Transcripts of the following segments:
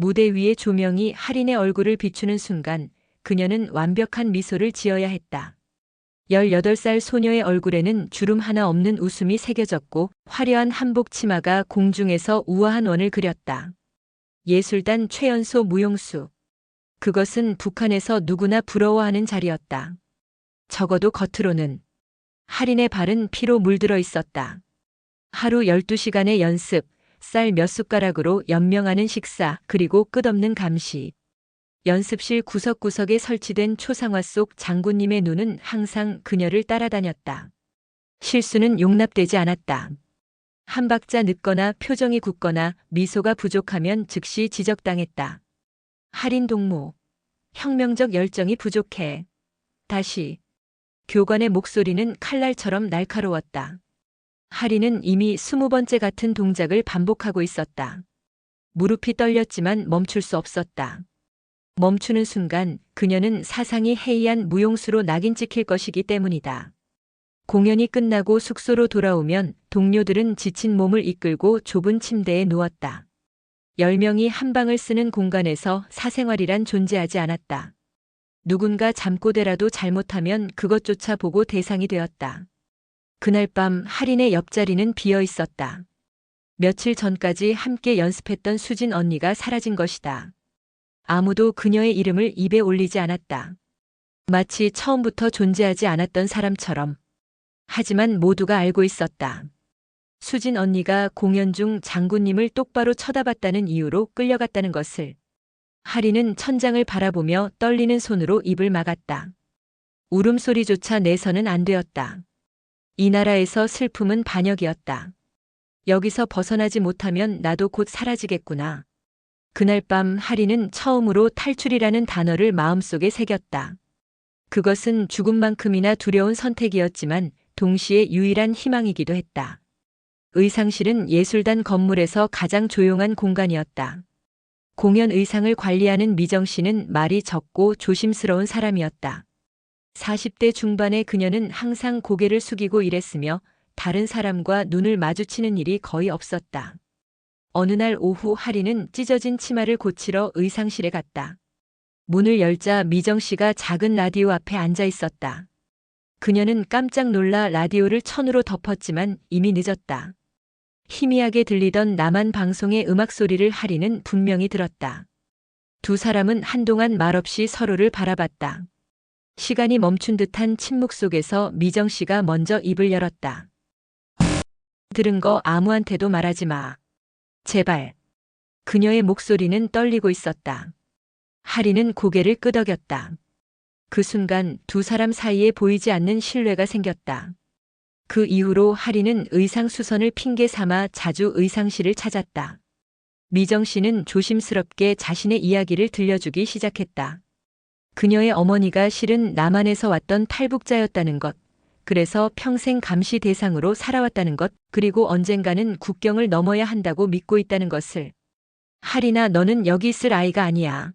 무대 위의 조명이 할인의 얼굴을 비추는 순간 그녀는 완벽한 미소를 지어야 했다. 18살 소녀의 얼굴에는 주름 하나 없는 웃음이 새겨졌고 화려한 한복 치마가 공중에서 우아한 원을 그렸다. 예술단 최연소 무용수. 그것은 북한에서 누구나 부러워하는 자리였다. 적어도 겉으로는 할인의 발은 피로 물들어 있었다. 하루 12시간의 연습, 쌀 몇 숟가락으로 연명하는 식사, 그리고 끝없는 감시. 연습실 구석구석에 설치된 초상화 속 장군님의 눈은 항상 그녀를 따라다녔다. 실수는 용납되지 않았다. 한 박자 늦거나 표정이 굳거나 미소가 부족하면 즉시 지적당했다. 할인 동무. 혁명적 열정이 부족해. 다시. 교관의 목소리는 칼날처럼 날카로웠다. 할인은 이미 스무 번째 같은 동작을 반복하고 있었다. 무릎이 떨렸지만 멈출 수 없었다. 멈추는 순간 그녀는 사상이 해이한 무용수로 낙인 찍힐 것이기 때문이다. 공연이 끝나고 숙소로 돌아오면 동료들은 지친 몸을 이끌고 좁은 침대에 누웠다. 열 명이 한 방을 쓰는 공간에서 사생활이란 존재하지 않았다. 누군가 잠꼬대라도 잘못하면 그것조차 보고 대상이 되었다. 그날 밤 할인의 옆자리는 비어 있었다. 며칠 전까지 함께 연습했던 수진 언니가 사라진 것이다. 아무도 그녀의 이름을 입에 올리지 않았다. 마치 처음부터 존재하지 않았던 사람처럼. 하지만 모두가 알고 있었다. 수진 언니가 공연 중 장군님을 똑바로 쳐다봤다는 이유로 끌려갔다는 것을. 하리는 천장을 바라보며 떨리는 손으로 입을 막았다. 울음소리조차 내서는 안 되었다. 이 나라에서 슬픔은 반역이었다. 여기서 벗어나지 못하면 나도 곧 사라지겠구나. 그날 밤 하리는 처음으로 탈출이라는 단어를 마음속에 새겼다. 그것은 죽음만큼이나 두려운 선택이었지만 동시에 유일한 희망이기도 했다. 의상실은 예술단 건물에서 가장 조용한 공간이었다. 공연 의상을 관리하는 미정 씨는 말이 적고 조심스러운 사람이었다. 40대 중반의 그녀는 항상 고개를 숙이고 일했으며 다른 사람과 눈을 마주치는 일이 거의 없었다. 어느 날 오후 하리는 찢어진 치마를 고치러 의상실에 갔다. 문을 열자 미정 씨가 작은 라디오 앞에 앉아 있었다. 그녀는 깜짝 놀라 라디오를 천으로 덮었지만 이미 늦었다. 희미하게 들리던 남한 방송의 음악 소리를 하리는 분명히 들었다. 두 사람은 한동안 말없이 서로를 바라봤다. 시간이 멈춘 듯한 침묵 속에서 미정 씨가 먼저 입을 열었다. 들은 거 아무한테도 말하지 마. 제발. 그녀의 목소리는 떨리고 있었다. 하리는 고개를 끄덕였다. 그 순간 두 사람 사이에 보이지 않는 신뢰가 생겼다. 그 이후로 하리는 의상 수선을 핑계 삼아 자주 의상실을 찾았다. 미정 씨는 조심스럽게 자신의 이야기를 들려주기 시작했다. 그녀의 어머니가 실은 남한에서 왔던 탈북자였다는 것, 그래서 평생 감시 대상으로 살아왔다는 것, 그리고 언젠가는 국경을 넘어야 한다고 믿고 있다는 것을. 하리나 너는 여기 있을 아이가 아니야.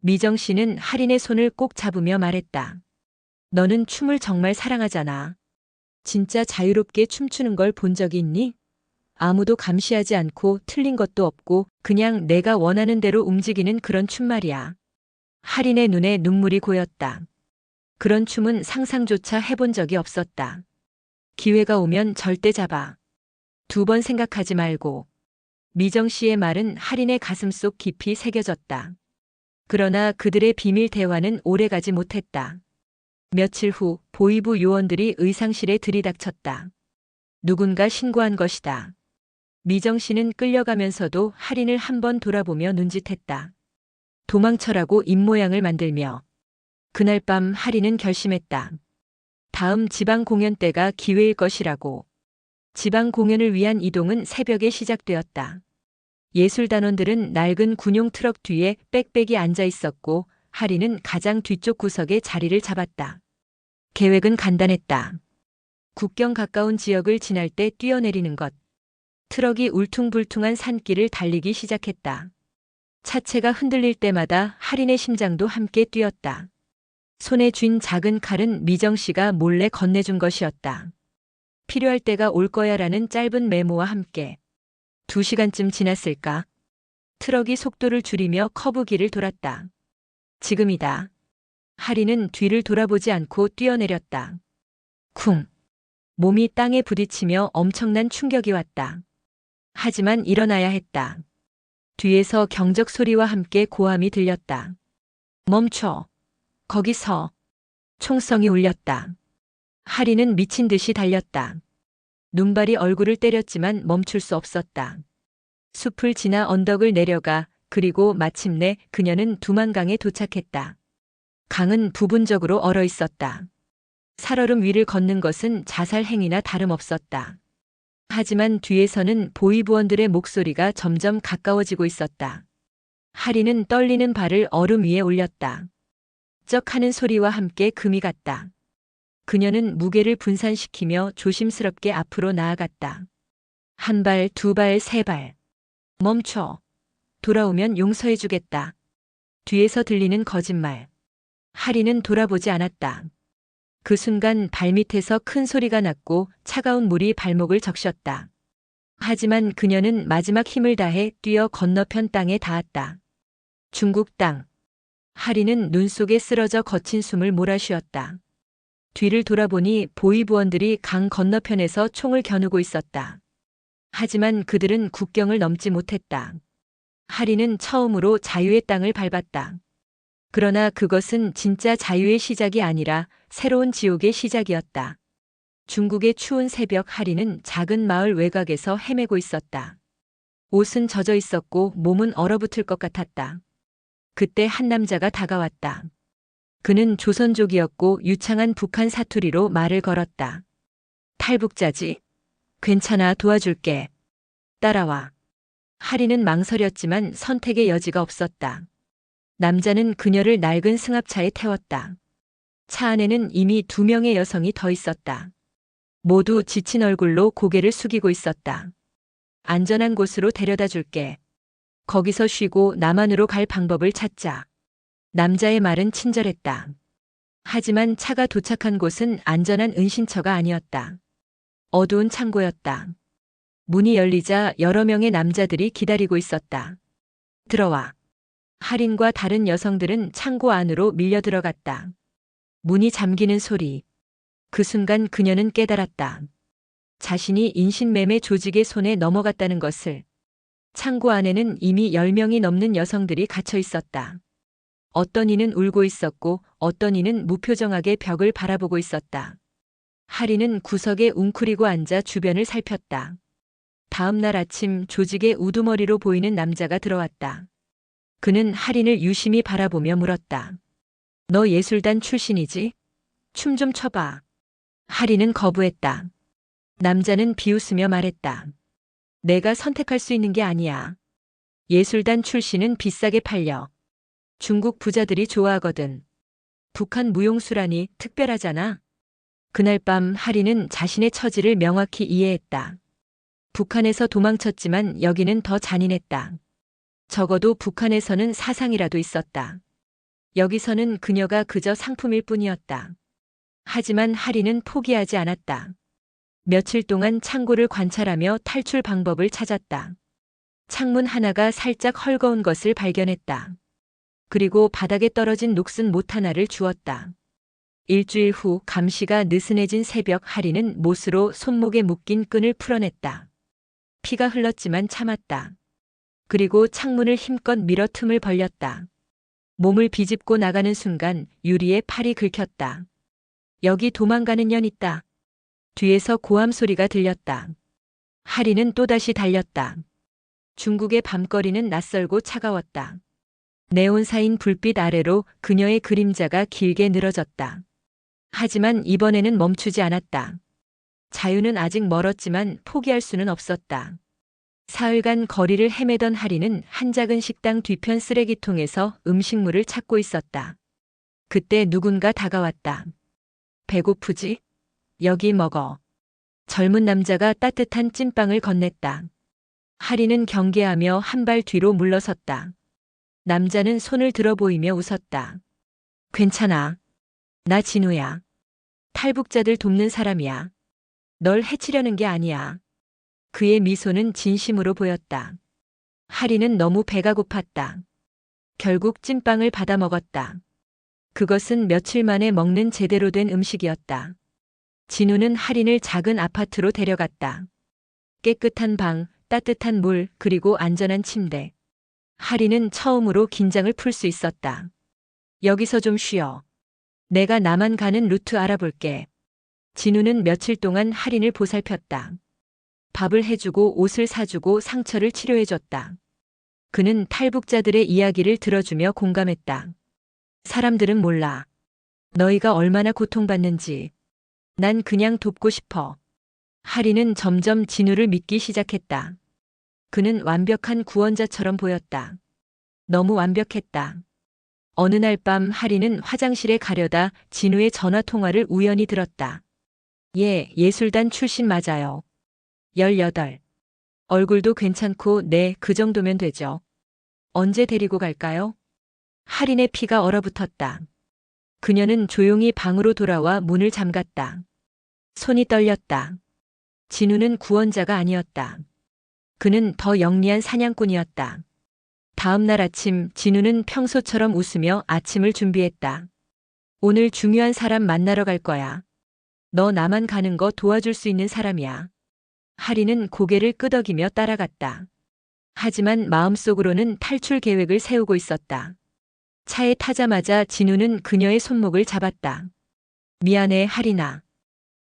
미정 씨는 하린의 손을 꼭 잡으며 말했다. 너는 춤을 정말 사랑하잖아. 진짜 자유롭게 춤추는 걸 본 적이 있니? 아무도 감시하지 않고 틀린 것도 없고 그냥 내가 원하는 대로 움직이는 그런 춤 말이야. 하린의 눈에 눈물이 고였다. 그런 춤은 상상조차 해본 적이 없었다. 기회가 오면 절대 잡아. 두 번 생각하지 말고. 미정 씨의 말은 할인의 가슴 속 깊이 새겨졌다. 그러나 그들의 비밀 대화는 오래가지 못했다. 며칠 후 보이부 요원들이 의상실에 들이닥쳤다. 누군가 신고한 것이다. 미정 씨는 끌려가면서도 할인을 한번 돌아보며 눈짓했다. 도망쳐라고 입모양을 만들며 그날 밤 하리는 결심했다. 다음 지방 공연 때가 기회일 것이라고. 지방 공연을 위한 이동은 새벽에 시작되었다. 예술단원들은 낡은 군용 트럭 뒤에 빽빽이 앉아 있었고 하리는 가장 뒤쪽 구석에 자리를 잡았다. 계획은 간단했다. 국경 가까운 지역을 지날 때 뛰어내리는 것. 트럭이 울퉁불퉁한 산길을 달리기 시작했다. 차체가 흔들릴 때마다 할인의 심장도 함께 뛰었다. 손에 쥔 작은 칼은 미정 씨가 몰래 건네준 것이었다. 필요할 때가 올 거야라는 짧은 메모와 함께. 두 시간쯤 지났을까? 트럭이 속도를 줄이며 커브길을 돌았다. 지금이다. 하리는 뒤를 돌아보지 않고 뛰어내렸다. 쿵. 몸이 땅에 부딪히며 엄청난 충격이 왔다. 하지만 일어나야 했다. 뒤에서 경적 소리와 함께 고함이 들렸다. 멈춰. 거기서. 총성이 울렸다. 하리는 미친 듯이 달렸다. 눈발이 얼굴을 때렸지만 멈출 수 없었다. 숲을 지나 언덕을 내려가 그리고 마침내 그녀는 두만강에 도착했다. 강은 부분적으로 얼어 있었다. 살얼음 위를 걷는 것은 자살 행위나 다름없었다. 하지만 뒤에서는 보이부원들의 목소리가 점점 가까워지고 있었다. 하리는 떨리는 발을 얼음 위에 올렸다. 쩍 하는 소리와 함께 금이 갔다. 그녀는 무게를 분산시키며 조심스럽게 앞으로 나아갔다. 한 발, 두 발, 세 발. 멈춰. 돌아오면 용서해주겠다. 뒤에서 들리는 거짓말. 하리는 돌아보지 않았다. 그 순간 발밑에서 큰 소리가 났고 차가운 물이 발목을 적셨다. 하지만 그녀는 마지막 힘을 다해 뛰어 건너편 땅에 닿았다. 중국 땅. 하리는 눈 속에 쓰러져 거친 숨을 몰아쉬었다. 뒤를 돌아보니 보이부원들이 강 건너편에서 총을 겨누고 있었다. 하지만 그들은 국경을 넘지 못했다. 하리는 처음으로 자유의 땅을 밟았다. 그러나 그것은 진짜 자유의 시작이 아니라 새로운 지옥의 시작이었다. 중국의 추운 새벽 하리는 작은 마을 외곽에서 헤매고 있었다. 옷은 젖어 있었고 몸은 얼어붙을 것 같았다. 그때 한 남자가 다가왔다. 그는 조선족이었고 유창한 북한 사투리로 말을 걸었다. 탈북자지. 괜찮아 도와줄게. 따라와. 하리는 망설였지만 선택의 여지가 없었다. 남자는 그녀를 낡은 승합차에 태웠다. 차 안에는 이미 두 명의 여성이 더 있었다. 모두 지친 얼굴로 고개를 숙이고 있었다. 안전한 곳으로 데려다 줄게. 거기서 쉬고 남한으로 갈 방법을 찾자. 남자의 말은 친절했다. 하지만 차가 도착한 곳은 안전한 은신처가 아니었다. 어두운 창고였다. 문이 열리자 여러 명의 남자들이 기다리고 있었다. 들어와. 할인과 다른 여성들은 창고 안으로 밀려 들어갔다. 문이 잠기는 소리. 그 순간 그녀는 깨달았다. 자신이 인신매매 조직의 손에 넘어갔다는 것을. 창고 안에는 이미 10명이 넘는 여성들이 갇혀 있었다. 어떤 이는 울고 있었고 어떤 이는 무표정하게 벽을 바라보고 있었다. 하리는 구석에 웅크리고 앉아 주변을 살폈다. 다음 날 아침 조직의 우두머리로 보이는 남자가 들어왔다. 그는 하린을 유심히 바라보며 물었다. 너 예술단 출신이지? 춤 좀 춰봐. 하린은 거부했다. 남자는 비웃으며 말했다. 내가 선택할 수 있는 게 아니야. 예술단 출신은 비싸게 팔려. 중국 부자들이 좋아하거든. 북한 무용수라니 특별하잖아. 그날 밤 하리는 자신의 처지를 명확히 이해했다. 북한에서 도망쳤지만 여기는 더 잔인했다. 적어도 북한에서는 사상이라도 있었다. 여기서는 그녀가 그저 상품일 뿐이었다. 하지만 하리는 포기하지 않았다. 며칠 동안 창고를 관찰하며 탈출 방법을 찾았다. 창문 하나가 살짝 헐거운 것을 발견했다. 그리고 바닥에 떨어진 녹슨 못 하나를 주었다. 일주일 후 감시가 느슨해진 새벽 하리는 못으로 손목에 묶인 끈을 풀어냈다. 피가 흘렀지만 참았다. 그리고 창문을 힘껏 밀어 틈을 벌렸다. 몸을 비집고 나가는 순간 유리에 팔이 긁혔다. 여기 도망가는 년 있다. 뒤에서 고함 소리가 들렸다. 하리는 또다시 달렸다. 중국의 밤거리는 낯설고 차가웠다. 네온사인 불빛 아래로 그녀의 그림자가 길게 늘어졌다. 하지만 이번에는 멈추지 않았다. 자유는 아직 멀었지만 포기할 수는 없었다. 사흘간 거리를 헤매던 하리는 한 작은 식당 뒤편 쓰레기통에서 음식물을 찾고 있었다. 그때 누군가 다가왔다. 배고프지? 여기 먹어. 젊은 남자가 따뜻한 찐빵을 건넸다. 하리는 경계하며 한 발 뒤로 물러섰다. 남자는 손을 들어 보이며 웃었다. 괜찮아. 나 진우야. 탈북자들 돕는 사람이야. 널 해치려는 게 아니야. 그의 미소는 진심으로 보였다. 하리는 너무 배가 고팠다. 결국 찐빵을 받아 먹었다. 그것은 며칠 만에 먹는 제대로 된 음식이었다. 진우는 할인을 작은 아파트로 데려갔다. 깨끗한 방, 따뜻한 물, 그리고 안전한 침대. 할인은 처음으로 긴장을 풀 수 있었다. 여기서 좀 쉬어. 내가 나만 가는 루트 알아볼게. 진우는 며칠 동안 할인을 보살폈다. 밥을 해주고 옷을 사주고 상처를 치료해줬다. 그는 탈북자들의 이야기를 들어주며 공감했다. 사람들은 몰라. 너희가 얼마나 고통받는지. 난 그냥 돕고 싶어. 하리는 점점 진우를 믿기 시작했다. 그는 완벽한 구원자처럼 보였다. 너무 완벽했다. 어느 날 밤 하리는 화장실에 가려다 진우의 전화 통화를 우연히 들었다. 예, 예술단 출신 맞아요. 18. 얼굴도 괜찮고 네, 그 정도면 되죠. 언제 데리고 갈까요? 할인의 피가 얼어붙었다. 그녀는 조용히 방으로 돌아와 문을 잠갔다. 손이 떨렸다. 진우는 구원자가 아니었다. 그는 더 영리한 사냥꾼이었다. 다음 날 아침 진우는 평소처럼 웃으며 아침을 준비했다. 오늘 중요한 사람 만나러 갈 거야. 너 나만 가는 거 도와줄 수 있는 사람이야. 하리는 고개를 끄덕이며 따라갔다. 하지만 마음속으로는 탈출 계획을 세우고 있었다. 차에 타자마자 진우는 그녀의 손목을 잡았다. 미안해, 하리나.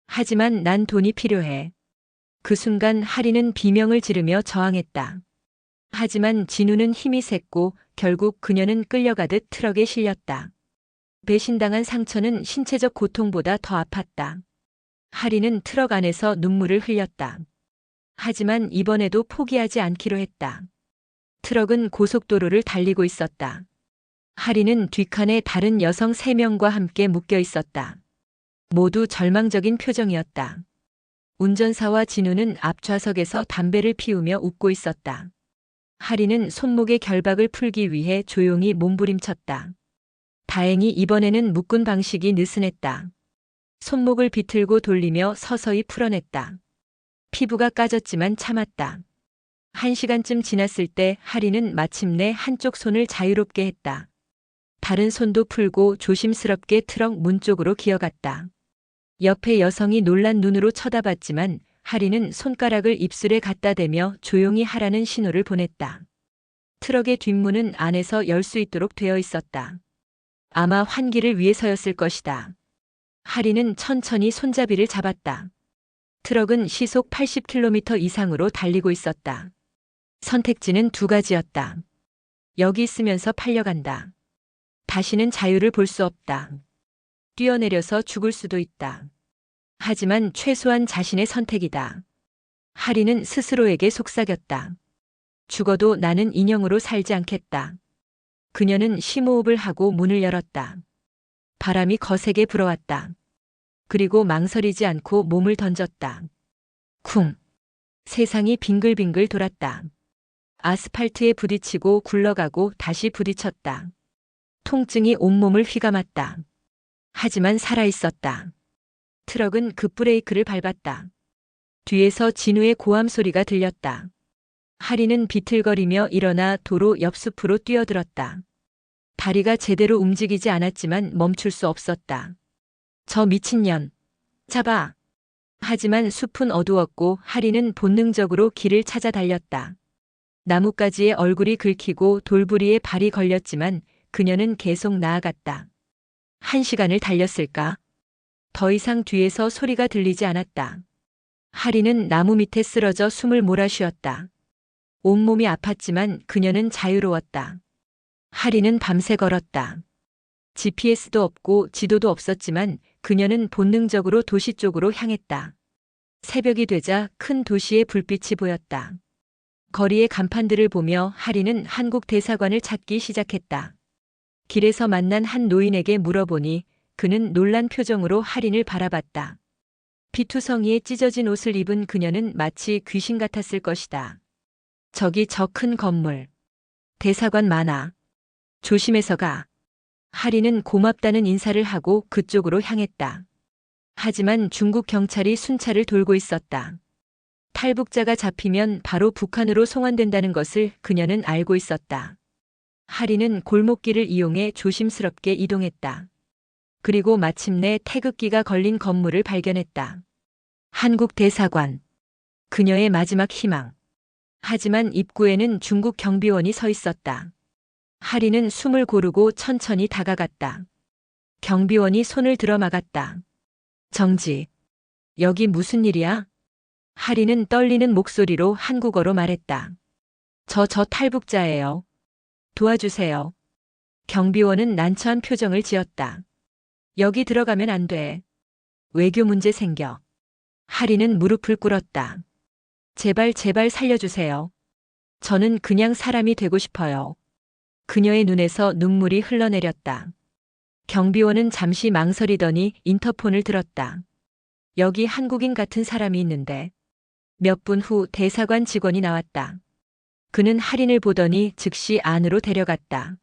하지만 난 돈이 필요해. 그 순간 하리는 비명을 지르며 저항했다. 하지만 진우는 힘이 셌고 결국 그녀는 끌려가듯 트럭에 실렸다. 배신당한 상처는 신체적 고통보다 더 아팠다. 하리는 트럭 안에서 눈물을 흘렸다. 하지만 이번에도 포기하지 않기로 했다. 트럭은 고속도로를 달리고 있었다. 하리는 뒷칸에 다른 여성 3명과 함께 묶여 있었다. 모두 절망적인 표정이었다. 운전사와 진우는 앞좌석에서 담배를 피우며 웃고 있었다. 하리는 손목의 결박을 풀기 위해 조용히 몸부림쳤다. 다행히 이번에는 묶은 방식이 느슨했다. 손목을 비틀고 돌리며 서서히 풀어냈다. 피부가 까졌지만 참았다. 한 시간쯤 지났을 때 하리는 마침내 한쪽 손을 자유롭게 했다. 다른 손도 풀고 조심스럽게 트럭 문 쪽으로 기어갔다. 옆에 여성이 놀란 눈으로 쳐다봤지만 하리는 손가락을 입술에 갖다 대며 조용히 하라는 신호를 보냈다. 트럭의 뒷문은 안에서 열 수 있도록 되어 있었다. 아마 환기를 위해서였을 것이다. 하리는 천천히 손잡이를 잡았다. 트럭은 시속 80km 이상으로 달리고 있었다. 선택지는 두 가지였다. 여기 있으면서 팔려간다. 다시는 자유를 볼 수 없다. 뛰어내려서 죽을 수도 있다. 하지만 최소한 자신의 선택이다. 하리는 스스로에게 속삭였다. 죽어도 나는 인형으로 살지 않겠다. 그녀는 심호흡을 하고 문을 열었다. 바람이 거세게 불어왔다. 그리고 망설이지 않고 몸을 던졌다. 쿵. 세상이 빙글빙글 돌았다. 아스팔트에 부딪히고 굴러가고 다시 부딪혔다. 통증이 온몸을 휘감았다. 하지만 살아있었다. 트럭은 급브레이크를 밟았다. 뒤에서 진우의 고함 소리가 들렸다. 하리는 비틀거리며 일어나 도로 옆 숲으로 뛰어들었다. 다리가 제대로 움직이지 않았지만 멈출 수 없었다. 저 미친년. 잡아. 하지만 숲은 어두웠고 하리는 본능적으로 길을 찾아 달렸다. 나뭇가지에 얼굴이 긁히고 돌부리에 발이 걸렸지만 그녀는 계속 나아갔다. 한 시간을 달렸을까? 더 이상 뒤에서 소리가 들리지 않았다. 하리는 나무 밑에 쓰러져 숨을 몰아쉬었다. 온몸이 아팠지만 그녀는 자유로웠다. 하리는 밤새 걸었다. GPS도 없고 지도도 없었지만 그녀는 본능적으로 도시 쪽으로 향했다. 새벽이 되자 큰 도시의 불빛이 보였다. 거리의 간판들을 보며 하리는 한국 대사관을 찾기 시작했다. 길에서 만난 한 노인에게 물어보니 그는 놀란 표정으로 할인을 바라봤다. 비투성이에 찢어진 옷을 입은 그녀는 마치 귀신 같았을 것이다. 저기 저 큰 건물. 대사관 많아. 조심해서 가. 하리는 고맙다는 인사를 하고 그쪽으로 향했다. 하지만 중국 경찰이 순찰을 돌고 있었다. 탈북자가 잡히면 바로 북한으로 송환된다는 것을 그녀는 알고 있었다. 하리는 골목길을 이용해 조심스럽게 이동했다. 그리고 마침내 태극기가 걸린 건물을 발견했다. 한국 대사관. 그녀의 마지막 희망. 하지만 입구에는 중국 경비원이 서 있었다. 하리는 숨을 고르고 천천히 다가갔다. 경비원이 손을 들어 막았다. 정지. 여기 무슨 일이야? 하리는 떨리는 목소리로 한국어로 말했다. 저 저 탈북자예요. 도와주세요. 경비원은 난처한 표정을 지었다. 여기 들어가면 안 돼. 외교 문제 생겨. 하리는 무릎을 꿇었다. 제발 제발 살려주세요. 저는 그냥 사람이 되고 싶어요. 그녀의 눈에서 눈물이 흘러내렸다. 경비원은 잠시 망설이더니 인터폰을 들었다. 여기 한국인 같은 사람이 있는데. 몇 분 후 대사관 직원이 나왔다. 그는 할인을 보더니 즉시 안으로 데려갔다.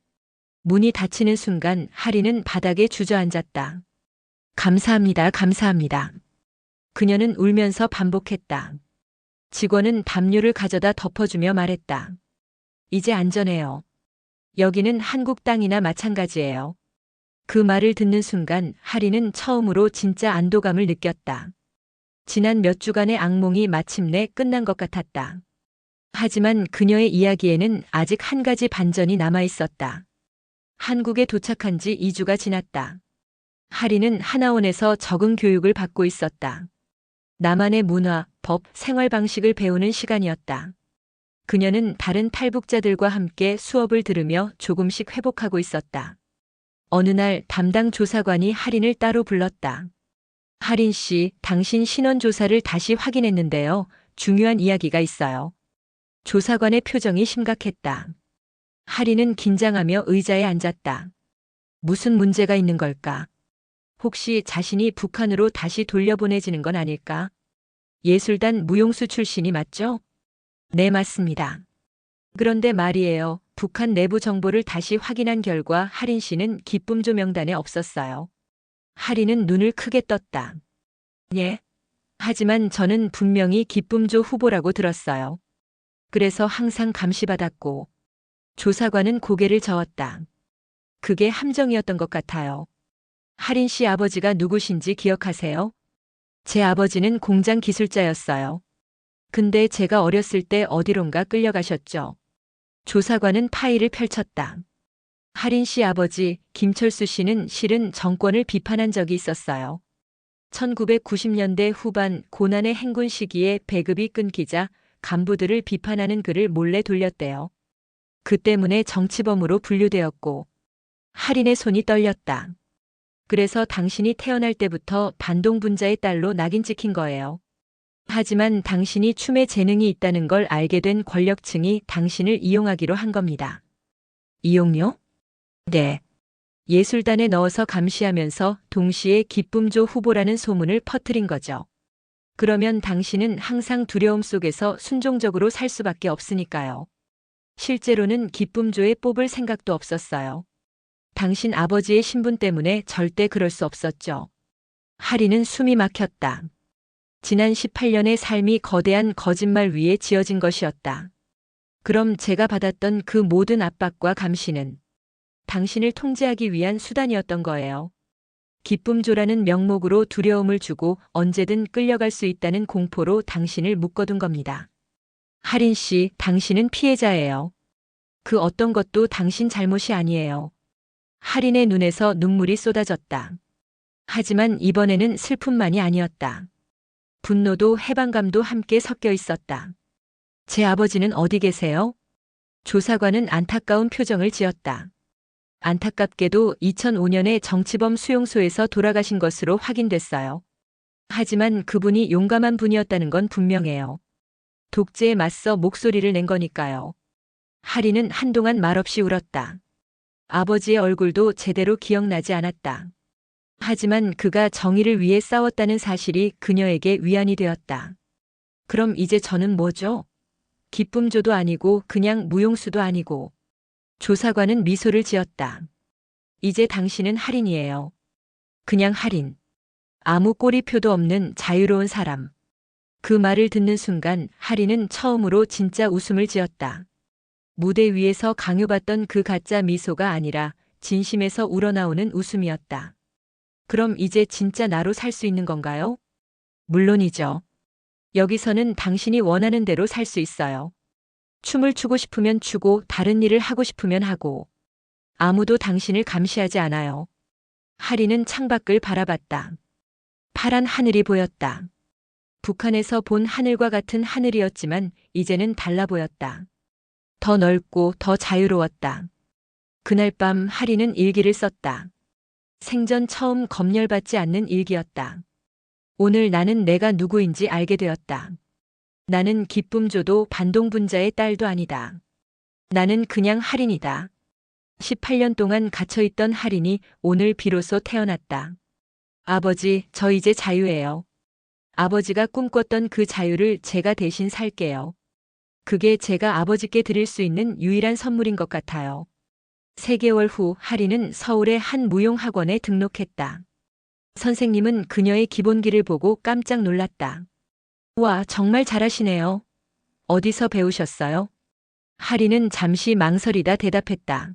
문이 닫히는 순간 할인은 바닥에 주저앉았다. 감사합니다, 감사합니다. 그녀는 울면서 반복했다. 직원은 담요를 가져다 덮어주며 말했다. 이제 안전해요. 여기는 한국 땅이나 마찬가지예요. 그 말을 듣는 순간 하리는 처음으로 진짜 안도감을 느꼈다. 지난 몇 주간의 악몽이 마침내 끝난 것 같았다. 하지만 그녀의 이야기에는 아직 한 가지 반전이 남아 있었다. 한국에 도착한 지 2주가 지났다. 하리는 하나원에서 적응 교육을 받고 있었다. 나만의 문화, 법, 생활 방식을 배우는 시간이었다. 그녀는 다른 탈북자들과 함께 수업을 들으며 조금씩 회복하고 있었다. 어느 날 담당 조사관이 할인을 따로 불렀다. 할인 씨, 당신 신원 조사를 다시 확인했는데요. 중요한 이야기가 있어요. 조사관의 표정이 심각했다. 할인은 긴장하며 의자에 앉았다. 무슨 문제가 있는 걸까? 혹시 자신이 북한으로 다시 돌려보내지는 건 아닐까? 예술단 무용수 출신이 맞죠? 네, 맞습니다. 그런데 말이에요. 북한 내부 정보를 다시 확인한 결과 할인 씨는 기쁨 조 명단에 없었어요. 할인은 눈을 크게 떴다. 예. 하지만 저는 분명히 기쁨조 후보라고 들었어요. 그래서 항상 감시받았고, 조사관은 고개를 저었다. 그게 함정이었던 것 같아요. 할인 씨 아버지가 누구신지 기억하세요? 제 아버지는 공장 기술자였어요. 근데 제가 어렸을 때 어디론가 끌려가셨죠. 조사관은 파일을 펼쳤다. 할인 씨 아버지 김철수 씨는 실은 정권을 비판한 적이 있었어요. 1990년대 후반 고난의 행군 시기에 배급이 끊기자 간부들을 비판하는 글을 몰래 돌렸대요. 그 때문에 정치범으로 분류되었고 할인의 손이 떨렸다. 그래서 당신이 태어날 때부터 반동분자의 딸로 낙인 찍힌 거예요. 하지만 당신이 춤에 재능이 있다는 걸 알게 된 권력층이 당신을 이용하기로 한 겁니다. 이용료? 네. 예술단에 넣어서 감시하면서 동시에 기쁨조 후보라는 소문을 퍼뜨린 거죠. 그러면 당신은 항상 두려움 속에서 순종적으로 살 수밖에 없으니까요. 실제로는 기쁨조에 뽑을 생각도 없었어요. 당신 아버지의 신분 때문에 절대 그럴 수 없었죠. 하리는 숨이 막혔다. 지난 18년의 삶이 거대한 거짓말 위에 지어진 것이었다. 그럼 제가 받았던 그 모든 압박과 감시는 당신을 통제하기 위한 수단이었던 거예요. 기쁨조라는 명목으로 두려움을 주고 언제든 끌려갈 수 있다는 공포로 당신을 묶어둔 겁니다. 하린 씨, 당신은 피해자예요. 그 어떤 것도 당신 잘못이 아니에요. 할인의 눈에서 눈물이 쏟아졌다. 하지만 이번에는 슬픔만이 아니었다. 분노도 해방감도 함께 섞여 있었다. 제 아버지는 어디 계세요? 조사관은 안타까운 표정을 지었다. 안타깝게도 2005년에 정치범 수용소에서 돌아가신 것으로 확인됐어요. 하지만 그분이 용감한 분이었다는 건 분명해요. 독재에 맞서 목소리를 낸 거니까요. 하리는 한동안 말없이 울었다. 아버지의 얼굴도 제대로 기억나지 않았다. 하지만 그가 정의를 위해 싸웠다는 사실이 그녀에게 위안이 되었다. 그럼 이제 저는 뭐죠? 기쁨조도 아니고 그냥 무용수도 아니고 조사관은 미소를 지었다. 이제 당신은 할인이에요. 그냥 할인. 아무 꼬리표도 없는 자유로운 사람. 그 말을 듣는 순간 하리는 처음으로 진짜 웃음을 지었다. 무대 위에서 강요받던 그 가짜 미소가 아니라 진심에서 우러나오는 웃음이었다. 그럼 이제 진짜 나로 살 수 있는 건가요? 물론이죠. 여기서는 당신이 원하는 대로 살 수 있어요. 춤을 추고 싶으면 추고 다른 일을 하고 싶으면 하고 아무도 당신을 감시하지 않아요. 하리는 창밖을 바라봤다. 파란 하늘이 보였다. 북한에서 본 하늘과 같은 하늘이었지만 이제는 달라 보였다. 더 넓고 더 자유로웠다. 그날 밤 하리는 일기를 썼다. 생전 처음 검열받지 않는 일기였다. 오늘 나는 내가 누구인지 알게 되었다. 나는 기쁨조도 반동분자의 딸도 아니다. 나는 그냥 할인이다. 18년 동안 갇혀있던 할인이 오늘 비로소 태어났다. 아버지, 저 이제 자유예요. 아버지가 꿈꿨던 그 자유를 제가 대신 살게요. 그게 제가 아버지께 드릴 수 있는 유일한 선물인 것 같아요. 3개월 후 하리는 서울의 한 무용학원에 등록했다. 선생님은 그녀의 기본기를 보고 깜짝 놀랐다. 와, 정말 잘하시네요. 어디서 배우셨어요? 하리는 잠시 망설이다 대답했다.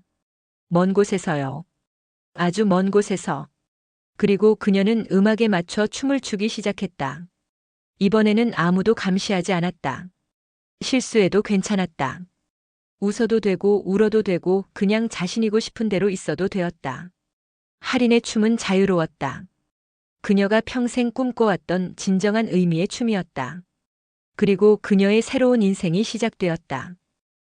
먼 곳에서요. 아주 먼 곳에서. 그리고 그녀는 음악에 맞춰 춤을 추기 시작했다. 이번에는 아무도 감시하지 않았다. 실수해도 괜찮았다. 웃어도 되고 울어도 되고 그냥 자신이고 싶은 대로 있어도 되었다. 할인의 춤은 자유로웠다. 그녀가 평생 꿈꿔왔던 진정한 의미의 춤이었다. 그리고 그녀의 새로운 인생이 시작되었다.